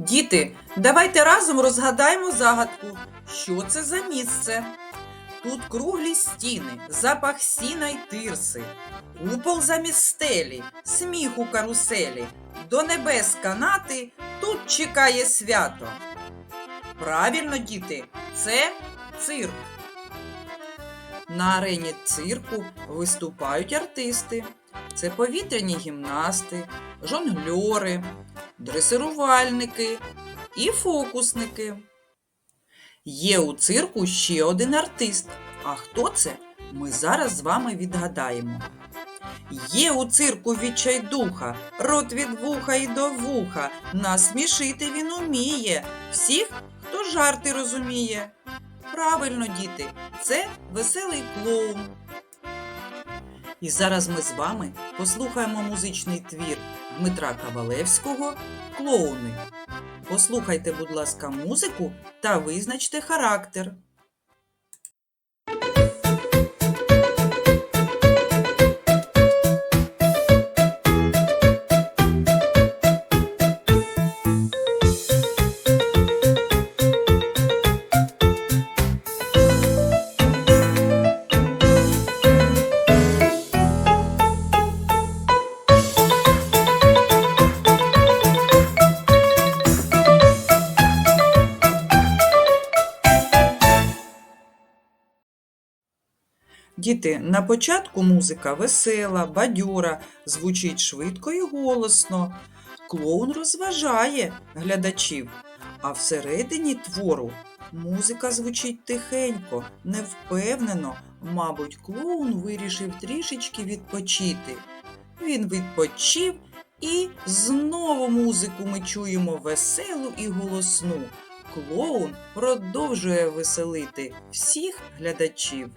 Діти, давайте разом розгадаємо загадку. Що це за місце? Тут круглі стіни, запах сіна й тирси, купол замість стелі, сміх у каруселі, до небес канати, тут чекає свято. Правильно, діти, це цирк. На арені цирку виступають артисти. Це повітряні гімнасти, жонгльори, дресирувальники і фокусники. Є у цирку ще один артист. А хто це? Ми зараз з вами відгадаємо. Є у цирку відчайдуха, рот від вуха і до вуха. Насмішити він уміє. Всіх, хто жарти розуміє. Правильно, діти, це веселий клоун. І зараз ми з вами послухаємо музичний твір Дмитра Кавалевського Клоуни. Послухайте, будь ласка, музику та визначте характер. Діти, на початку музика весела, бадьора, звучить швидко і голосно. Клоун розважає глядачів, а всередині твору музика звучить тихенько, невпевнено. Мабуть, клоун вирішив трішечки відпочити. Він відпочив і знову музику ми чуємо веселу і голосну. Клоун продовжує веселити всіх глядачів.